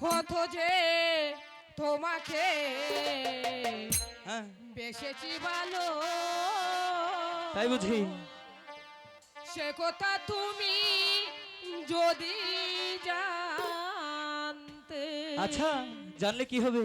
কত যে তোমাকে হ্যাঁ। বেসেছি ভালো। তাই বুঝি। সে কথা তুমি যদি জানতে আচ্ছা জানলে কি হবে?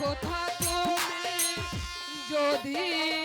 কোথা তুমি যদি